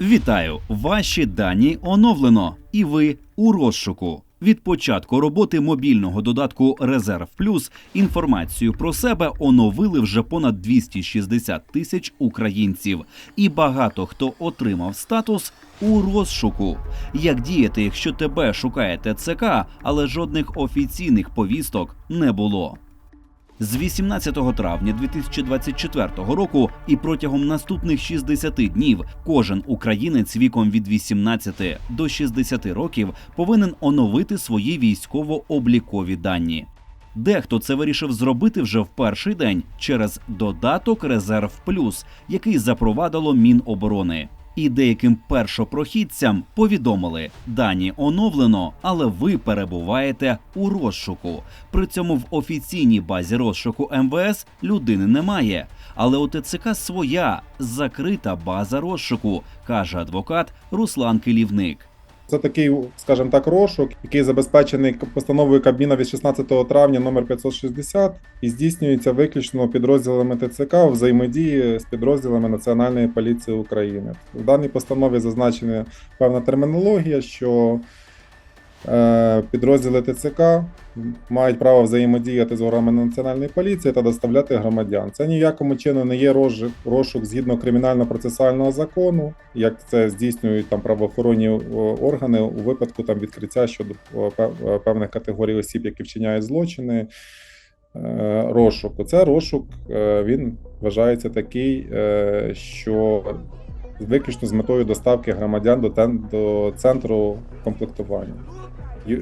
Вітаю! Ваші дані оновлено, і ви у розшуку. Від початку роботи мобільного додатку Резерв Плюс інформацію про себе оновили вже понад 260 тисяч українців, і багато хто отримав статус у розшуку. Як діяти, якщо тебе шукає ТЦК, але жодних офіційних повісток не було? З 18 травня 2024 року і протягом наступних 60 днів кожен українець віком від 18 до 60 років повинен оновити свої військово-облікові дані. Дехто це вирішив зробити вже в перший день через додаток Резерв Плюс, який запровадило Міноборони. І деяким першопрохідцям повідомили, дані оновлено, але ви перебуваєте у розшуку. При цьому в офіційній базі розшуку МВС людини немає. Але у ТЦК своя закрита база розшуку, каже адвокат Руслан Килівник. Це такий, скажімо так, розшук, який забезпечений постановою Кабміна від 16 травня номер 560 і здійснюється виключно підрозділами ТЦК в взаємодії з підрозділами Національної поліції України. В даній постанові зазначена певна термінологія, що підрозділи ТЦК мають право взаємодіяти з органами національної поліції та доставляти громадян. Це ніякому чину не є розшук, згідно кримінально-процесуального закону, як це здійснюють там правоохоронні органи у випадку там відкриття щодо певних категорій осіб, які вчиняють злочини. Е, Розшуку. Це розшук, е, він вважається такий, е, що виключно з метою доставки громадян до, до центру комплектування.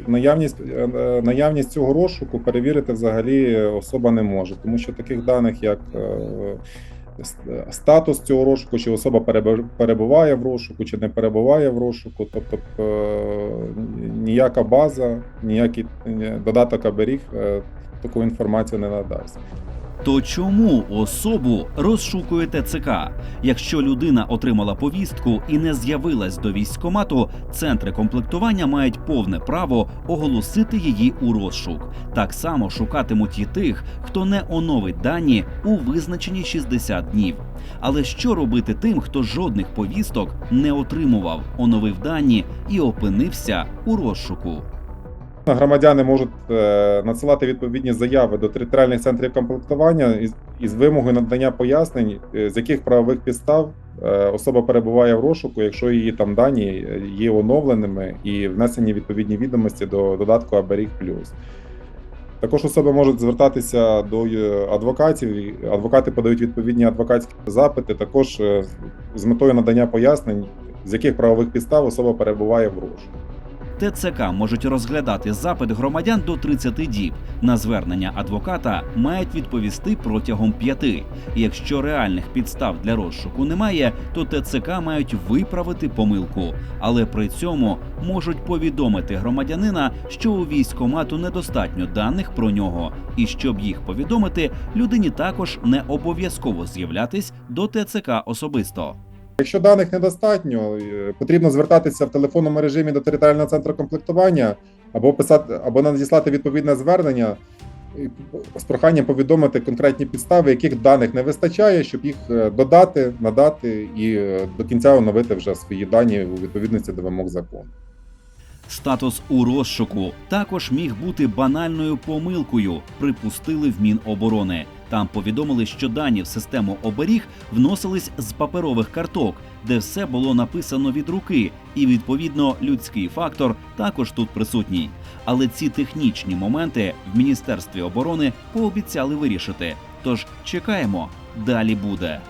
Наявність, е, е, наявність цього розшуку перевірити взагалі особа не може, тому що таких даних, як е, статус цього розшуку, чи особа переб- перебуває в розшуку, чи не перебуває в розшуку, тобто ніяка база, ніякий додаток оберіг таку інформацію не надасть. То чому особу розшукує ТЦК? Якщо людина отримала повістку і не з'явилась до військкомату, центри комплектування мають повне право оголосити її у розшук. Так само шукатимуть і тих, хто не оновить дані у визначені 60 днів. Але що робити тим, хто жодних повісток не отримував, оновив дані і опинився у розшуку? Громадяни можуть е, надсилати відповідні заяви до територіальних центрів комплектування із, вимогою надання пояснень, е, з яких правових підстав е, особа перебуває в розшуку, якщо її там дані є оновленими і внесені відповідні відомості до додатку Аберіг Плюс. Також особи можуть звертатися до адвокатів. Адвокати подають відповідні адвокатські запити, також з метою надання пояснень, з яких правових підстав особа перебуває в розшуку. ТЦК можуть розглядати запит громадян до 30 діб. На звернення адвоката мають відповісти протягом п'яти. Якщо реальних підстав для розшуку немає, то ТЦК мають виправити помилку, але при цьому можуть повідомити громадянина, що у військкомату недостатньо даних про нього, і щоб їх повідомити, людині також не обов'язково з'являтись до ТЦК особисто. Якщо даних недостатньо, е, потрібно звертатися в телефонному режимі до територіального центру комплектування або писати, або надіслати відповідне звернення з проханням повідомити конкретні підстави, яких даних не вистачає, щоб їх е, додати, надати і е, до кінця оновити вже свої дані у відповідності до вимог закону. Статус у розшуку також міг бути банальною помилкою, припустили в Міноборони. Там повідомили, що дані в систему оберіг вносились з паперових карток, де все було написано від руки, і відповідно людський фактор також тут присутній. Але ці технічні моменти в Міністерстві оборони пообіцяли вирішити. Тож чекаємо, далі буде.